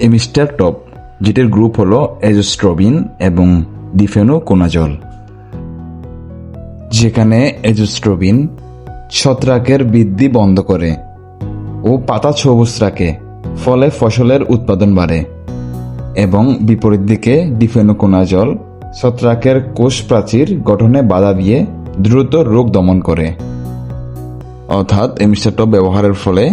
Amistar top যেটির group হলো এজোস্ট্রবিন এবং ডিফেনো কোনাজল যেখানে এজোস্ট্রবিন ছত্রাকের বৃদ্ধি বন্ধ করে ও পাতা সবুজ রাখে, ফলে ফসলের উৎপাদন বাড়ে এবং বিপরীত দিকে ডিফেনোকোনাজল ছত্রাকের কোষ প্রাচীর গঠনে বাধা দিয়ে দ্রুত রোগ দমন করে। অর্থাৎ এমিস্টারটপ ব্যবহারের ফলে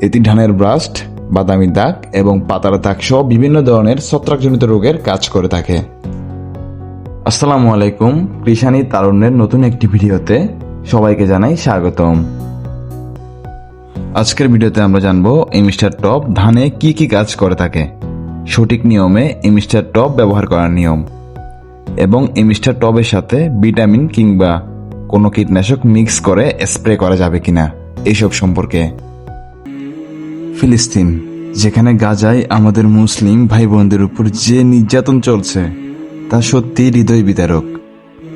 এটি ধানের ব্রাস্ট বাদামি দাগ এবং পাতার দাগ সহ বিভিন্ন ধরনের ছত্রাকজনিত রোগের কাজ করে থাকে। আসসালামু আলাইকুম, কৃষানি তারুণ্যের নতুন একটি ভিডিওতে সবাইকে জানাই স্বাগতম। আজকের ভিডিওতে আমরা জানব এমিস্টার টপ ধানে কি কি কাজ করে থাকে। সঠিক নিয়মে এমিস্টার টপ ব্যবহার করার নিয়ম। এবং এমিস্টার টবের সাথে ভিটামিন কিংবা কোনো কীটনাশক মিক্স করে স্প্রে করা যাবে কিনা এইসব সম্পর্কে। ফিলিস্তিন, যেখানে গাজায় আমাদের মুসলিম ভাই বোনদের উপর যে নির্যাতন চলছে, তা সত্যি হৃদয় বিতারক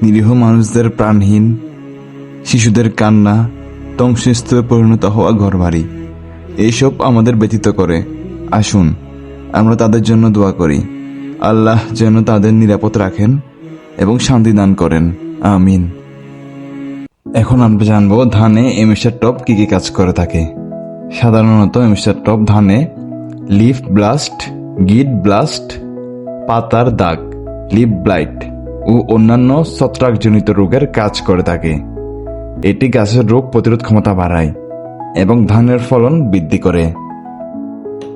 নিরীহ মানুষদের প্রাণহীন, শিশুদের কান্না, ধ্বংসস্তূপে পরিণত হওয়া ঘরবাড়ি এইসব আমাদের ব্যতীত করে। আসুন, আমরা তাদের জন্য দোয়া করি। আল্লাহ যেন তাদের নিরাপদ রাখেন এবং শান্তি দান করেন। আমিন। এখন আমরা জানব ধানে এমিস্টার টপ কি কি কাজ করে থাকে। সাধারণত এমিস্টার টপ ধানে লিফ ব্লাস্ট, গিট ব্লাস্ট, পাতার দাগ, লিপ ব্লাইট ও অন্যান্য ছত্রাকজনিত রোগের কাজ করে থাকে। এটি গাছের রোগ প্রতিরোধ ক্ষমতা বাড়ায় এবং ধানের ফলন বৃদ্ধি করে।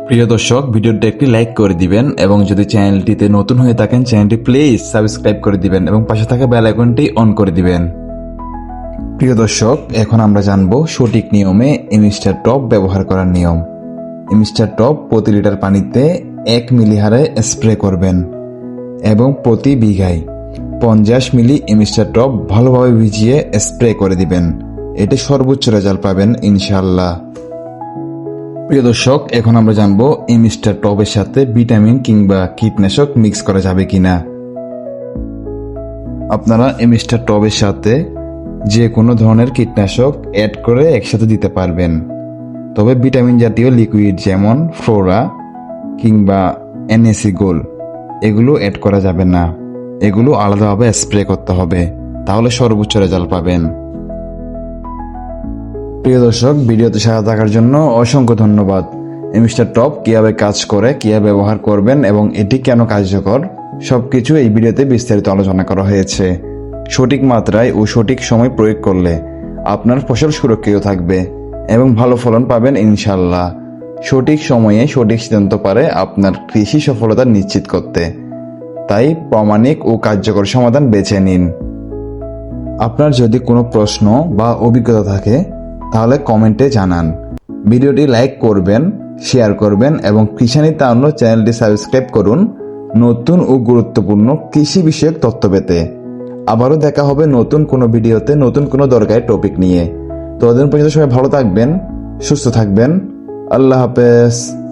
প্রিয় দর্শক ভিডিওটি একটি লাইক করে দিবেন এবং যদি চ্যানেলটিতে নতুন হয়ে থাকেন, চ্যানেলটি প্লিজ সাবস্ক্রাইব করে দিবেন এবং পাশে থাকা বেল আইকনটি অন করে দিবেন। প্রিয় দর্শক, এখন আমরা জানব সঠিক নিয়মে এমিস্টার টপ ব্যবহার করার নিয়ম। এমিস্টার টপ প্রতি লিটার পানিতে এক মিলি হারে স্প্রে করবেন এবং প্রতি বিঘায় পঞ্চাশ মিলি এমিস্টার টপ ভালোভাবে ভিজিয়ে স্প্রে করে দিবেন। এতে সর্বোচ্চ রেজাল্ট পাবেন ইনশাল্লাহ প্রিয় দর্শক, এখন আমরা জানব এমিস্টার টবের সাথে ভিটামিন কিংবা কীটনাশক মিক্স করা যাবে কিনা। আপনারা এমিস্টার টবের সাথে যে কোনো ধরনের কীটনাশক অ্যাড করে একসাথে দিতে পারবেন। তবে ভিটামিন জাতীয় লিকুইড যেমন ফ্লোরা কিংবা এনএসি গোল এগুলো অ্যাড করা যাবে না। এগুলো আলাদাভাবে স্প্রে করতে হবে, তাহলে সর্বোচ্চ রেজাল্ট পাবেন। প্রিয় দর্শক, ভিডিওতে সাথে থাকার জন্য অসংখ্য ধন্যবাদ। মিস্টার টপ কীভাবে কাজ করে, কীভাবে ব্যবহার করবেন এবং এটি কেন কার্যকর, সবকিছু এই ভিডিওতে বিস্তারিত আলোচনা করা হয়েছে। সঠিক মাত্রায় ও সঠিক সময় প্রয়োগ করলে আপনার ফসল সুরক্ষিত থাকবে এবং ভালো ফলন পাবেন ইনশাল্লাহ সঠিক সময়ে সঠিক সিদ্ধান্ত পারে আপনার কৃষি সফলতা নিশ্চিত করতে। তাই প্রামাণিক ও কার্যকর সমাধান বেছে নিন। আপনার যদি কোনো প্রশ্ন বা অভিজ্ঞতা থাকে, তাহলে কমেন্টে জানান। ভিডিওটি লাইক করবেন, শেয়ার করবেন এবং কৃষানি তান্ন চ্যানেলটি সাবস্ক্রাইব করুন নতুন ও গুরুত্বপূর্ণ কৃষি বিষয়ক তথ্য পেতে। আবারও দেখা হবে নতুন কোনো ভিডিওতে, নতুন কোনো দরকারি টপিক নিয়ে। ততদিন পর্যন্ত সবাই ভালো থাকবেন, সুস্থ থাকবেন। আল্লাহ হাফেজ।